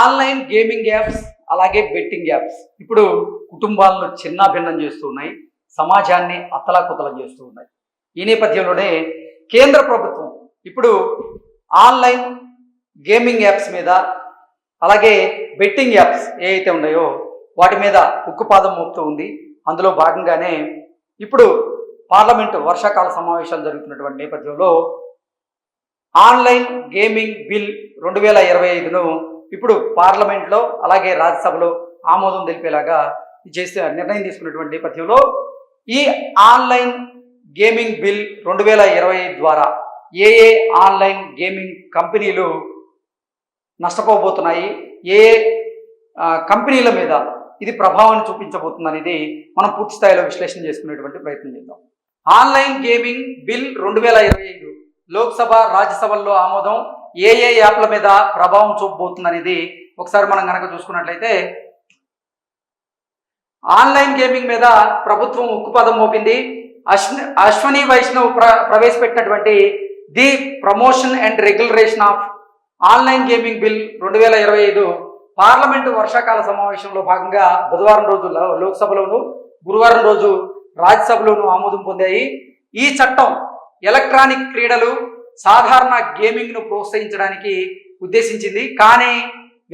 Online gaming apps అలాగే betting apps. ఇప్పుడు కుటుంబాలను చిన్న భిన్నం చేస్తూ ఉన్నాయి. సమాజాన్ని అతలాకుతలం చేస్తూ ఉన్నాయి. ఈ నేపథ్యంలోనే కేంద్ర ప్రభుత్వం ఇప్పుడు ఆన్లైన్ గేమింగ్ యాప్స్ మీద అలాగే బెట్టింగ్ యాప్స్ ఏవైతే ఉన్నాయో వాటి మీద ఉక్కుపాదం మోపుతూ ఉంది. అందులో భాగంగానే ఇప్పుడు పార్లమెంటు వర్షాకాల సమావేశాలు జరుగుతున్నటువంటి నేపథ్యంలో ఆన్లైన్ గేమింగ్ బిల్ రెండు వేల ఇరవై ఐదును ఇప్పుడు పార్లమెంట్లో అలాగే రాజ్యసభలో ఆమోదం తెలిపేలాగా చేసే నిర్ణయం తీసుకున్నటువంటి నేపథ్యంలో ఈ ఆన్లైన్ గేమింగ్ బిల్ రెండు వేల ఇరవై ద్వారా ఏ ఏ ఆన్లైన్ గేమింగ్ కంపెనీలు నష్టపోబోతున్నాయి? ఏ కంపెనీల మీద ఇది ప్రభావాన్ని చూపించబోతుంది అనేది మనం పూర్తి స్థాయిలో విశ్లేషణ చేసుకునేటువంటి ప్రయత్నం చేద్దాం. ఆన్లైన్ గేమింగ్ బిల్ రెండు వేల ఇరవై ఐదు లోక్సభ రాజ్యసభల్లో ఆమోదం ఏ ఏ యాప్ల మీద ప్రభావం చూపబోతుంది అనేది ఒకసారి మనం కనుక చూసుకున్నట్లయితే ఆన్లైన్ గేమింగ్ మీద ప్రభుత్వం ఉక్కుపదం మోపింది. అశ్వ అశ్వని వైష్ణవ్ ప్ర ప్రవేశపెట్టినటువంటి the promotion and regulation of online gaming bill రెండు వేల ఇరవై ఐదు పార్లమెంటు వర్షాకాల సమావేశంలో భాగంగా బుధవారం రోజు లోక్సభలోను గురువారం రోజు రాజ్యసభలోను ఆమోదం పొందాయి. ఈ చట్టం ఎలక్ట్రానిక్ క్రీడలు సాధారణ గేమింగ్ను ప్రోత్సహించడానికి ఉద్దేశించింది. కానీ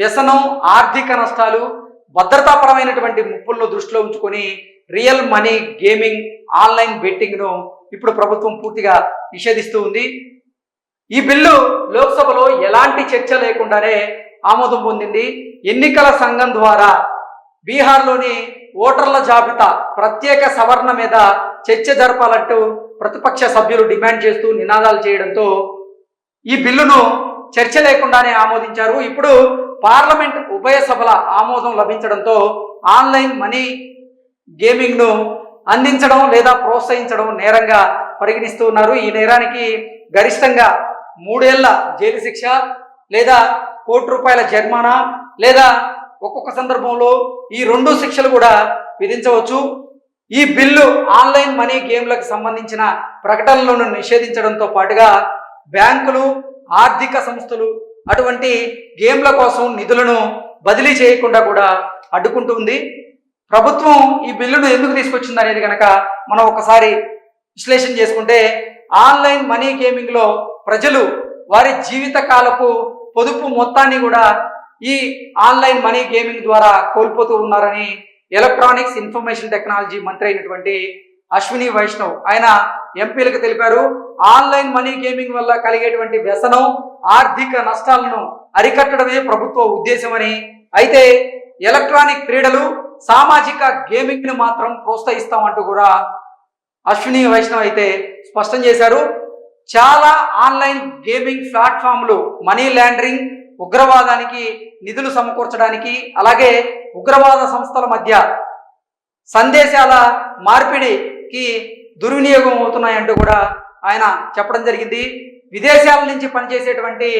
వ్యసనం ఆర్థిక నష్టాలు భద్రతాపరమైనటువంటి ముప్పులను దృష్టిలో ఉంచుకొని రియల్ మనీ గేమింగ్ ఆన్లైన్ బెట్టింగ్ను ఇప్పుడు ప్రభుత్వం పూర్తిగా నిషేధిస్తూ ఉంది. ఈ బిల్లు లోక్సభలో ఎలాంటి చర్చ లేకుండానే ఆమోదం పొందింది. ఎన్నికల సంఘం ద్వారా బీహార్లోని ఓటర్ల జాబితా ప్రత్యేక సవరణ మీద చర్చ జరపాలంటూ ప్రతిపక్ష సభ్యులు డిమాండ్ చేస్తూ నినాదాలు చేయడంతో ఈ బిల్లును చర్చ లేకుండానే ఆమోదించారు. ఇప్పుడు పార్లమెంట్ ఉభయ సభల ఆమోదం లభించడంతో ఆన్లైన్ మనీ గేమింగ్ను అందించడం లేదా ప్రోత్సహించడం నేరంగా పరిగణిస్తూ ఉన్నారు. ఈ నేరానికి గరిష్టంగా మూడేళ్ళ జైలు శిక్ష లేదా కోటి రూపాయల జరిమానా లేదా ఒక్కొక్క సందర్భంలో ఈ రెండు శిక్షలు కూడా విధించవచ్చు. ఈ బిల్లు ఆన్లైన్ మనీ గేమ్లకు సంబంధించిన ప్రకటనలను నిషేధించడంతో పాటుగా బ్యాంకులు ఆర్థిక సంస్థలు అటువంటి గేమ్ల కోసం నిధులను బదిలీ చేయకుండా కూడా అడ్డుకుంటుంది ప్రభుత్వం ఈ బిల్లును ఎందుకు తీసుకొచ్చింది అనేది కనుక మనం ఒకసారి విశ్లేషణ చేసుకుంటే ఆన్లైన్ మనీ గేమింగ్లో ప్రజలు వారి జీవితకాలపు పొదుపు మొత్తాన్ని కూడా ఈ ఆన్లైన్ మనీ గేమింగ్ ద్వారా కోల్పోతూ ఉన్నారని ఎలక్ట్రానిక్స్ ఇన్ఫర్మేషన్ టెక్నాలజీ మంత్రి అయినటువంటి అశ్విని వైష్ణవ్. ఆయన ఎంపీలకు తెలిపారు ఆన్లైన్ మనీ గేమింగ్ వల్ల కలిగేటువంటి వ్యసనం ఆర్థిక నష్టాలను అరికట్టడమే ప్రభుత్వ ఉద్దేశమని అయితే ఎలక్ట్రానిక్ క్రీడలు సామాజిక గేమింగ్ని మాత్రం ప్రోత్సహిస్తామంటూ కూడా అశ్విని వైష్ణవ్ అయితే స్పష్టం చేశారు. చాలా ఆన్లైన్ గేమింగ్ ప్లాట్ఫామ్లు మనీ లాండరింగ్ ఉగ్రవాదానికి నిధులు సమకూర్చడానికి అలాగే ఉగ్రవాద సంస్థల మధ్య సందేశాల మార్పిడికి దుర్వినియోగం అవుతున్నాయంటూ కూడా ఆయన చెప్పడం జరిగింది. విదేశాల నుంచి పనిచేసేటువంటి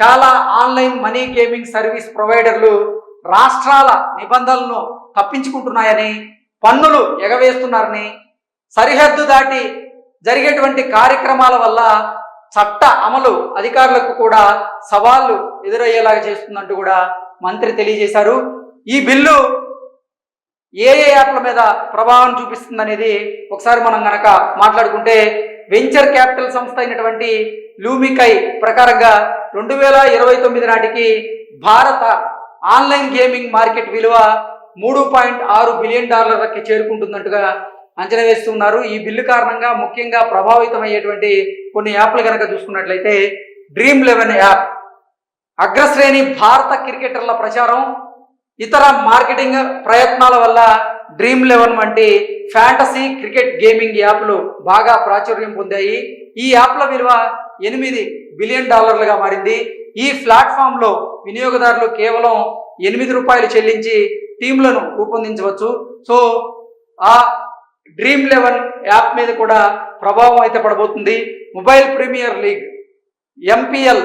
చాలా ఆన్లైన్ మనీ గేమింగ్ సర్వీస్ ప్రొవైడర్లు రాష్ట్రాల నిబంధనలను తప్పించుకుంటున్నాయని పన్నులు ఎగవేస్తున్నారని సరిహద్దు దాటి జరిగేటువంటి కార్యక్రమాల వల్ల చట్ట అమలు అధికారులకు కూడా సవాళ్ళు ఎదురయ్యేలాగా చేస్తుందంటూ కూడా మంత్రి తెలియజేశారు. ఈ బిల్లు ఏ ఏ యాప్ల మీద ప్రభావం చూపిస్తుంది అనేది ఒకసారి మనం గనక మాట్లాడుకుంటే వెంచర్ క్యాపిటల్ సంస్థ అయినటువంటి లూమికై ప్రకారంగా రెండు వేల ఇరవై తొమ్మిది నాటికి భారత ఆన్లైన్ గేమింగ్ మార్కెట్ విలువ మూడు పాయింట్ ఆరు బిలియన్ డాలర్లకి చేరుకుంటున్నట్టుగా అంచనా వేస్తున్నారు. ఈ బిల్లు కారణంగా ముఖ్యంగా ప్రభావితమయ్యేటువంటి కొన్ని యాప్లు కనుక చూసుకున్నట్లయితే డ్రీమ్ లెవెన్ యాప్. అగ్రశ్రేణి భారత క్రికెటర్ల ప్రచారం ఇతర మార్కెటింగ్ ప్రయత్నాల వల్ల డ్రీమ్ లెవెన్ వంటి ఫ్యాంటసీ క్రికెట్ గేమింగ్ యాప్లు బాగా ప్రాచుర్యం పొందాయి. ఈ యాప్ల విలువ ఎనిమిది బిలియన్ డాలర్లుగా మారింది. ఈ ప్లాట్ఫామ్లో వినియోగదారులు కేవలం ఎనిమిది రూపాయలు చెల్లించి టీంలను రూపొందించవచ్చు. సో ఆ డ్రీమ్ లెవెన్ యాప్ మీద కూడా ప్రభావం అయితే పడబోతుంది. Mobile premier league MPL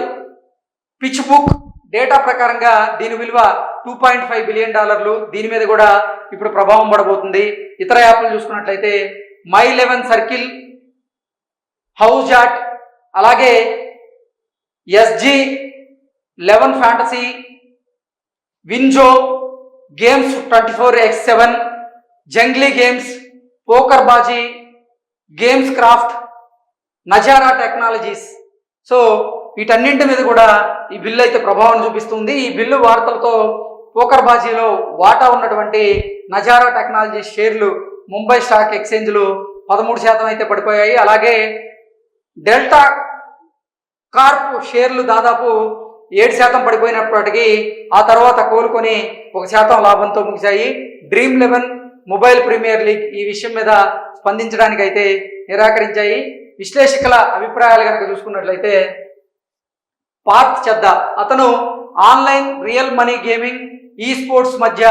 pitch book data ప్రకారంగా దీని విలువ టూ పాయింట్ ఫైవ్ బిలియన్ డాలర్లు. దీని మీద కూడా ఇప్పుడు ప్రభావం పడబోతుంది. ఇతర యాప్లు చూసుకున్నట్లయితే మై లెవెన్ సర్కిల్ హౌజాట్ అలాగే SG eleven fantasy WinZO games twenty four X seven Junglee games poker Baazi games Kraft Nazara technologies. So వీటన్నింటి మీద కూడా ఈ బిల్లు అయితే ప్రభావం చూపిస్తుంది. ఈ బిల్లు వార్తలతో పోకర్ బాజీలో వాటా ఉన్నటువంటి నజారా టెక్నాలజీ షేర్లు ముంబై స్టాక్ ఎక్స్చేంజ్లు పదమూడు శాతం అయితే పడిపోయాయి. అలాగే డెల్టా కార్ప్ షేర్లు దాదాపు ఏడు శాతం పడిపోయినప్పటికీ ఆ తర్వాత కోలుకొని ఒక శాతం లాభంతో ముగిశాయి. Dream eleven mobile premier league ఈ విషయం మీద స్పందించడానికి అయితే నిరాకరించాయి. విశ్లేషకుల అభిప్రాయాలు కనుక చూసుకున్నట్లయితే పార్త్ చెద్ద. అతను online real money gaming esports మధ్య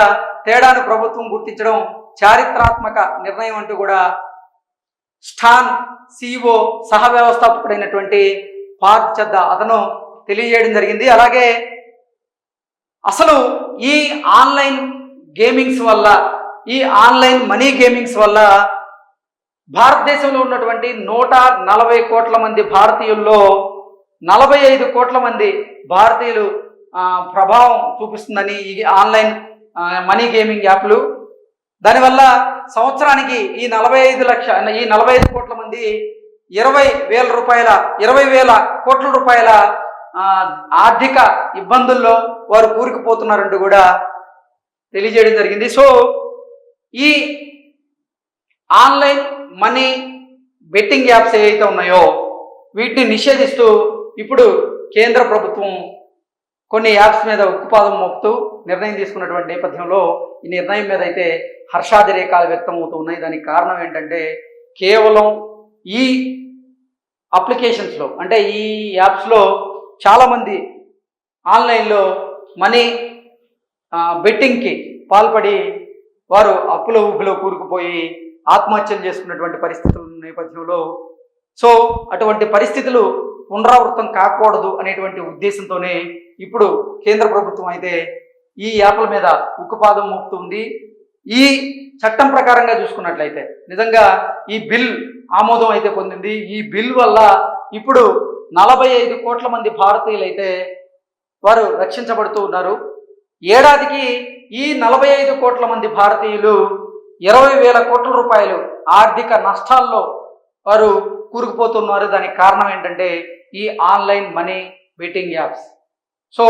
తేడాను ప్రభుత్వం గుర్తించడం చారిత్రాత్మక నిర్ణయం అంటూ కూడా స్టాన్ సిఇఓ సహ వ్యవస్థాపకుడైనటువంటి పార్త్ చెద్ద అతను తెలియజేయడం జరిగింది. అలాగే అసలు ఈ ఆన్లైన్ గేమింగ్స్ వల్ల ఈ ఆన్లైన్ మనీ గేమింగ్స్ వల్ల భారతదేశంలో ఉన్నటువంటి నూట నలభై కోట్ల మంది భారతీయుల్లో నలభై ఐదు కోట్ల మంది భారతీయులు ప్రభావం చూపిస్తుందని ఈ ఆన్లైన్ మనీ గేమింగ్ యాప్లు. దానివల్ల సంవత్సరానికి ఈ నలభై ఐదు లక్ష ఈ నలభై ఐదు కోట్ల మంది ఇరవై వేల రూపాయల ఇరవై వేల కోట్ల రూపాయల ఆర్థిక ఇబ్బందుల్లో వారు కూరుకుపోతున్నారంటూ కూడా తెలియజేయడం జరిగింది. సో ఈ ఆన్లైన్ మనీ బెట్టింగ్ యాప్స్ ఏవైతే ఉన్నాయో వీటిని నిషేధిస్తూ ఇప్పుడు కేంద్ర ప్రభుత్వం కొన్ని యాప్స్ మీద ఉక్కుపాదం మోపుతూ నిర్ణయం తీసుకున్నటువంటి నేపథ్యంలో ఈ నిర్ణయం మీద అయితే హర్షాతిరేకాలు వ్యక్తం అవుతూ ఉన్నాయి. దానికి కారణం ఏంటంటే కేవలం ఈ అప్లికేషన్స్లో అంటే ఈ యాప్స్లో చాలామంది ఆన్లైన్లో మనీ బెట్టింగ్కి పాల్పడి వారు అప్పుల ఊపిలో కూరుకుపోయి ఆత్మహత్యలు చేసుకున్నటువంటి పరిస్థితుల నేపథ్యంలో సో అటువంటి పరిస్థితులు పునరావృతం కాకూడదు అనేటువంటి ఉద్దేశంతోనే ఇప్పుడు కేంద్ర ప్రభుత్వం అయితే ఈ యాప్ల మీద ఉక్కుపాదం మోపుతుంది ఈ చట్టం ప్రకారంగా చూసుకున్నట్లయితే నిజంగా ఈ బిల్ ఆమోదం అయితే పొందింది. ఈ బిల్ వల్ల ఇప్పుడు నలభై ఐదు కోట్ల మంది భారతీయులైతే వారు రక్షించబడుతూ ఉన్నారు. ఏడాదికి ఈ నలభై ఐదు కోట్ల మంది భారతీయులు ఇరవై వేల కోట్ల రూపాయలు ఆర్థిక నష్టాల్లో వారు కూరుకుపోతున్నారు. దానికి కారణం ఏంటంటే ఈ online money betting apps. So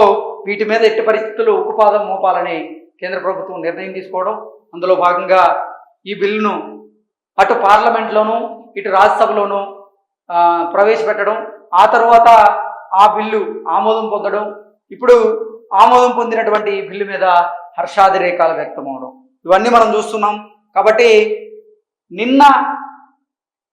వీటి మీద ఎట్టి పరిస్థితులు ఉక్కుపాదం మోపాలని కేంద్ర ప్రభుత్వం నిర్ణయం తీసుకోవడం అందులో భాగంగా ఈ బిల్లును అటు పార్లమెంట్లోనూ ఇటు రాజ్యసభలోనూ ప్రవేశపెట్టడం ఆ తర్వాత ఆ బిల్లు ఆమోదం పొందడం. ఇప్పుడు ఆమోదం పొందినటువంటి ఈ బిల్లు మీద హర్షాదిరేకాలు వ్యక్తం అవడం ఇవన్నీ మనం చూస్తున్నాం. కాబట్టి నిన్న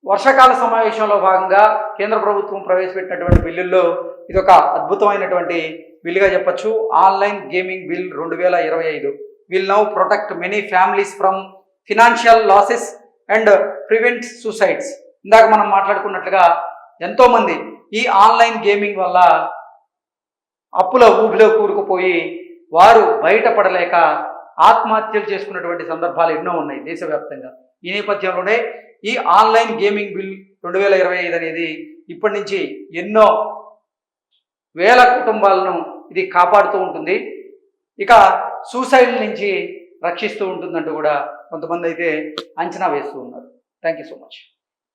వర్షాకాల సమావేశంలో భాగంగా కేంద్ర ప్రభుత్వం ప్రవేశపెట్టినటువంటి బిల్లుల్లో ఇది ఒక అద్భుతమైనటువంటి బిల్లుగా చెప్పచ్చు. ఆన్లైన్ గేమింగ్ బిల్ రెండు వేల ఇరవై ఐదు. Will now protect many families from financial losses and prevent suicides ఇందాక మనం మాట్లాడుకున్నట్లుగా ఎంతోమంది ఈ ఆన్లైన్ గేమింగ్ వల్ల అప్పుల ఊబిలో కూరుకుపోయి వారు బయటపడలేక ఆత్మహత్యలు చేసుకున్నటువంటి సందర్భాలు ఎన్నో ఉన్నాయి దేశవ్యాప్తంగా. ఈ నేపథ్యంలోనే ఈ ఆన్లైన్ గేమింగ్ బిల్ రెండు వేల ఇరవై ఐదు అనేది ఇప్పటి నుంచి ఎన్నో వేల కుటుంబాలను ఇది కాపాడుతూ ఉంటుంది. ఇక సూసైడ్ నుంచి రక్షిస్తూ ఉంటుందంటూ కూడా కొంతమంది అయితే అంచనా వేస్తూ ఉన్నారు. Thank you so much